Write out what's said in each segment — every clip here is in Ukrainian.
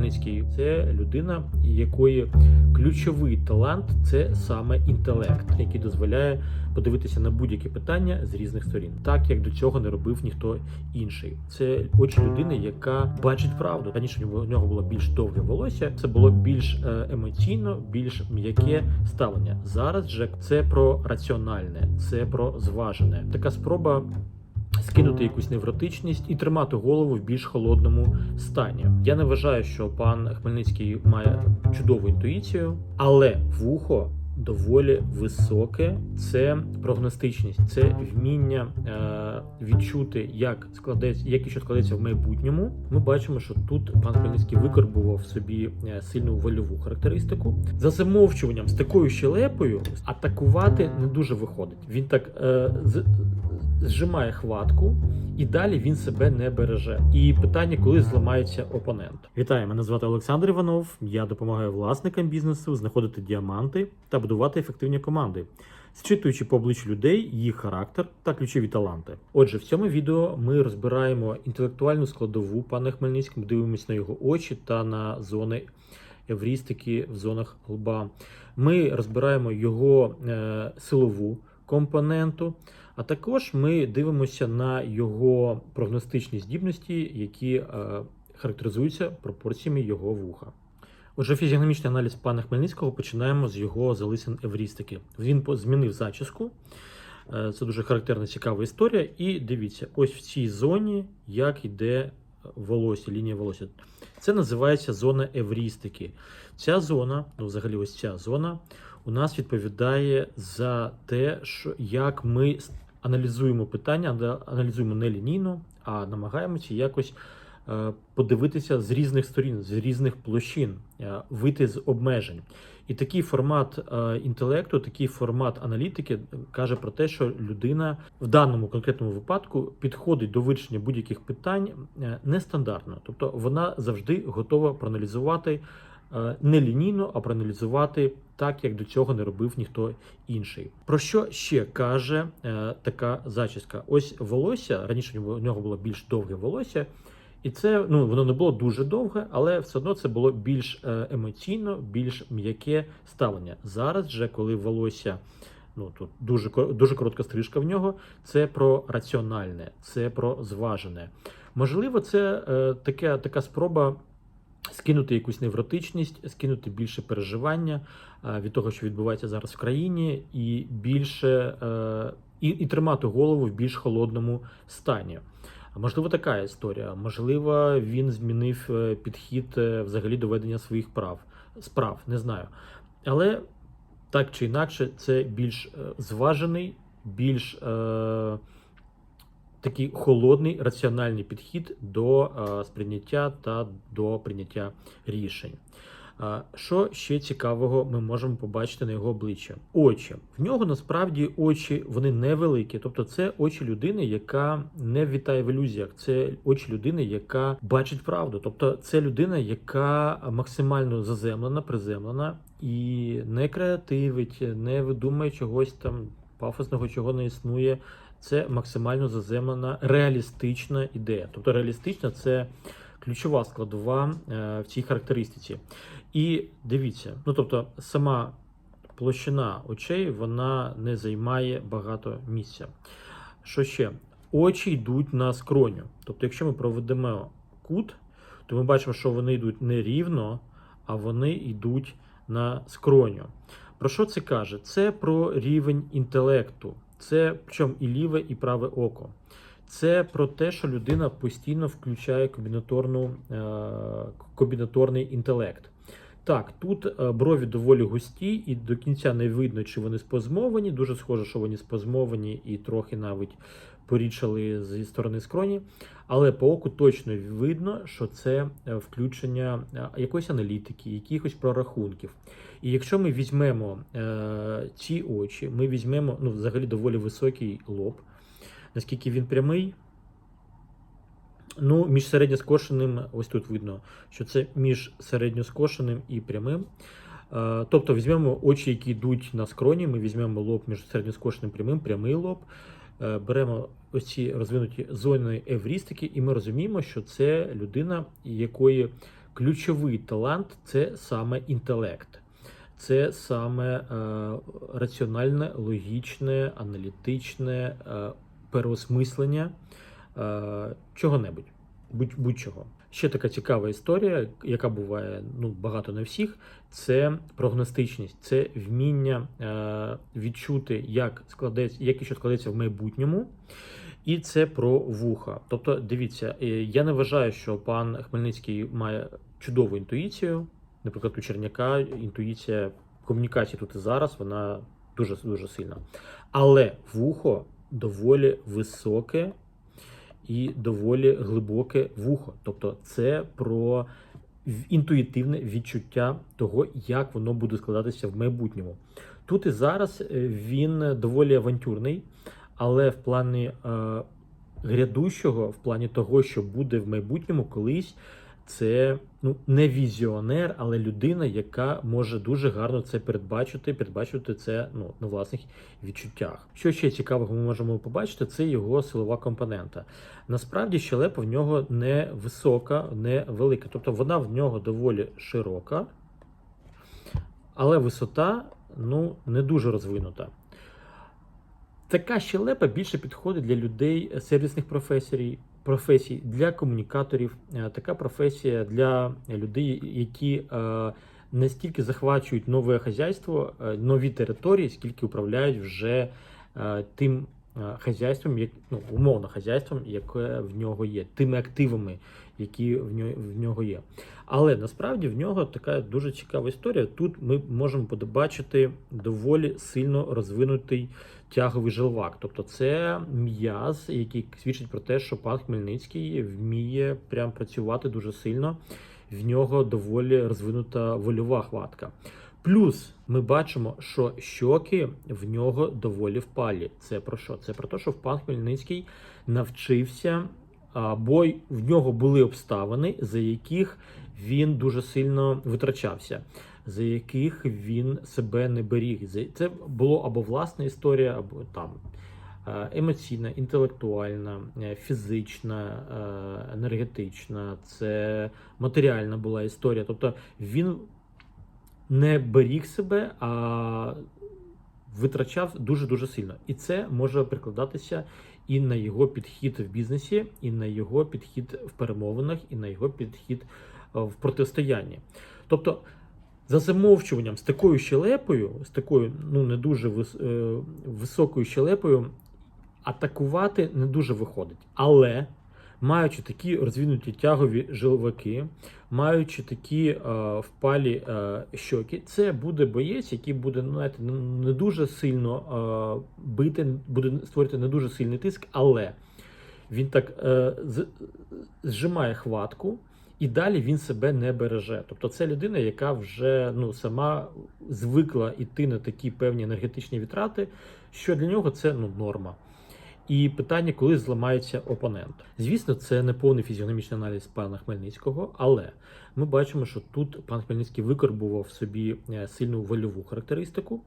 Хмельницький це людина, якої ключовий талант це саме інтелект, який дозволяє подивитися на будь-які питання з різних сторін, так як до цього не робив ніхто інший. Це очі людини, яка бачить правду. Раніше у нього було більш довге волосся. Це було більш е, емоційно, більш м'яке ставлення. Зараз же це про раціональне, це про зважене. Така спроба скинути якусь невротичність і тримати голову в більш холодному стані. Я не вважаю, що пан Хмельницький має чудову інтуїцію, але вухо. Доволі високе, це прогностичність, це вміння е, відчути, як складеться, як і що складеться в майбутньому. Ми бачимо, що тут пан Хмельницький викорбував собі е, сильну вольову характеристику. За замовчуванням з такою щелепою атакувати не дуже виходить. Він так е, з, зжимає хватку, і далі він себе не береже. І питання, коли зламається опонент. Вітаю, мене звати Олександр Іванов. Я допомагаю власникам бізнесу знаходити діаманти та будувати ефективні команди, зчитуючи по обличчю людей їх характер та ключові таланти. Отже, в цьому відео ми розбираємо інтелектуальну складову пана Хмельницького, дивимося на його очі та на зони еврістики в зонах лба. Ми розбираємо його е, силову компоненту. А також ми дивимося на його прогностичні здібності, які е, характеризуються пропорціями його вуха. Отже, фізіогномічний аналіз пана Хмельницького починаємо з його залисин еврістики. Він змінив зачіску. Е, Це дуже характерна цікава історія. І дивіться, ось в цій зоні як йде волосся, лінія волосся. Це називається зона еврістики. Ця зона, ну взагалі, ось ця зона, у нас відповідає за те, що як ми аналізуємо питання, аналізуємо не лінійно, а намагаємося якось е, подивитися з різних сторін, з різних площин, е, вийти з обмежень. І такий формат е, інтелекту, такий формат аналітики каже про те, що людина в даному конкретному випадку підходить до вирішення будь-яких питань нестандартно, тобто вона завжди готова проаналізувати не лінійно, а проаналізувати так, як до цього не робив ніхто інший. Про що ще каже е, така зачіска? Ось волосся раніше у нього було більш довге волосся. І це ну воно не було дуже довге, але все одно це було більш е, емоційно, більш м'яке ставлення. Зараз же, коли волосся, ну тут дуже дуже коротка стрижка в нього, це про раціональне, це про зважене. Можливо, це е, таке, така спроба скинути якусь невротичність, скинути більше переживання е, від того, що відбувається зараз в країні, і більше е, і, і тримати голову в більш холодному стані. Можливо, така історія. Можливо, він змінив е, підхід взагалі до ведення своїх прав справ, не знаю. Але так чи інакше, це більш зважений, більш е, такий холодний, раціональний підхід до е, сприйняття та до прийняття рішень. Що ще цікавого ми можемо побачити на його обличчя? Очі. В нього насправді очі вони невеликі. Тобто, це очі людини, яка не вітає в ілюзіях. Це очі людини, яка бачить правду. Тобто, це людина, яка максимально заземлена, приземлена і не креативить, не видумує чогось там пафосного, чого не існує. Це максимально заземлена, реалістична ідея. Тобто, реалістична це ключова складова е, в цій характеристиці. І дивіться, ну тобто, сама площина очей вона не займає багато місця. Що ще? Очі йдуть на скроню. Тобто, якщо ми проведемо кут, то ми бачимо, що вони йдуть не рівно, а вони йдуть на скроню. Про що це каже? Це про рівень інтелекту. Це причому і ліве, і праве око. Це про те, що людина постійно включає комбінаторну, е, комбінаторний інтелект. Так, тут е, брові доволі густі, і до кінця не видно, чи вони спазмовані. Дуже схоже, що вони спазмовані і трохи навіть порічали зі сторони скроні. Але по оку точно видно, що це е, включення якоїсь аналітики, якихось прорахунків. І якщо ми візьмемо е, ці очі, ми візьмемо ну, взагалі доволі високий лоб. Наскільки він прямий? Ну, між середньоскошеним, ось тут видно, що це між середньоскошеним і прямим. Е, Тобто візьмемо очі, які йдуть на скроні, ми візьмемо лоб між середньоскошеним і прямим, прямий лоб, е, беремо ось ці розвинуті зони еврістики, і ми розуміємо, що це людина, якої ключовий талант це саме інтелект. Це саме е, раціональне, логічне, аналітичне е, переосмислення е, чого-небудь, будь- будь-чого. Ще така цікава історія, яка буває ну, багато не всіх, це прогностичність, це вміння е, відчути, як складеться, як і що складеться в майбутньому. І це про вуха. Тобто, дивіться, я не вважаю, що пан Хмельницький має чудову інтуїцію. Наприклад, у Черняка інтуїція комунікації тут і зараз, вона дуже дуже сильна. Але вухо доволі високе і доволі глибоке вухо. Тобто, це про інтуїтивне відчуття того, як воно буде складатися в майбутньому. Тут і зараз е, він доволі авантюрний, але в плані е, грядущого, в плані того, що буде в майбутньому колись, це ну не візіонер, але людина, яка може дуже гарно це передбачити, передбачити це ну на власних відчуттях. Що ще цікавого ми можемо побачити, це його силова компонента. Насправді щелепа в нього не висока, не велика, тобто вона в нього доволі широка, але висота ну не дуже розвинута. Така щелепа більше підходить для людей сервісних професій, професій для комунікаторів. Е, Така професія для людей, які настільки не стільки захвачують нове хазяйство, е, нові території, скільки управляють вже е, тим е, хазяйством, як ну умовно хазяйством, яке в нього є, тими активами, які в нього, є. Але насправді в нього така дуже цікава історія. Тут ми можемо побачити доволі сильно розвинутий тяговий желвак. Тобто це м'яз, який свідчить про те, що пан Хмельницький вміє прям працювати дуже сильно. В нього доволі розвинута вольова хватка. Плюс ми бачимо, що щоки в нього доволі впалі. Це про що? Це про те, що пан Хмельницький навчився, або в нього були обставини, за яких він дуже сильно витрачався, за яких він себе не беріг. Це було або власна історія, або там е, емоційна, інтелектуальна, е, фізична, е, енергетична, це матеріальна була історія. Тобто він не беріг себе, а витрачав дуже дуже сильно. І це може прикладатися і на його підхід в бізнесі, і на його підхід в перемовинах, і на його підхід е, в протистоянні. Тобто, за замовчуванням з такою щелепою, з такою ну не дуже е, високою щелепою, атакувати не дуже виходить. Але маючи такі розвинуті тягові жилваки, маючи такі е, впалі е, щоки, це буде боєць, який буде ну, знаєте, не дуже сильно е, бити, буде створити не дуже сильний тиск, але він так е, з, зжимає хватку. І далі він себе не береже. Тобто це людина, яка вже ну сама звикла йти на такі певні енергетичні вітрати, що для нього це ну норма. І питання, коли зламається опонент. Звісно, це не повний фізіономічний аналіз пана Хмельницького, але ми бачимо, що тут пан Хмельницький викорбував собі е, сильну вольову характеристику.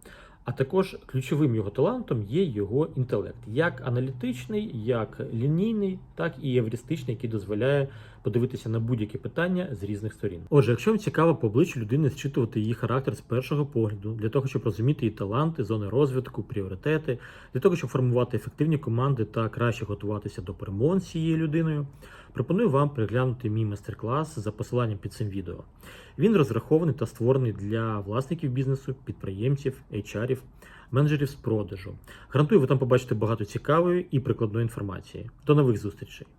А також ключовим його талантом є його інтелект, як аналітичний, як лінійний, так і евристичний, який дозволяє подивитися на будь-які питання з різних сторін. Отже, якщо вам цікаво по обличчю людини зчитувати її характер з першого погляду, для того, щоб розуміти її таланти, зони розвитку, пріоритети, для того, щоб формувати ефективні команди та краще готуватися до перемовин з цією людиною, пропоную вам переглянути мій майстер-клас за посиланням під цим відео. Він розрахований та створений для власників бізнесу, підприємців, HR, менеджерів з продажу. Гарантую, ви там побачите багато цікавої і прикладної інформації. До нових зустрічей!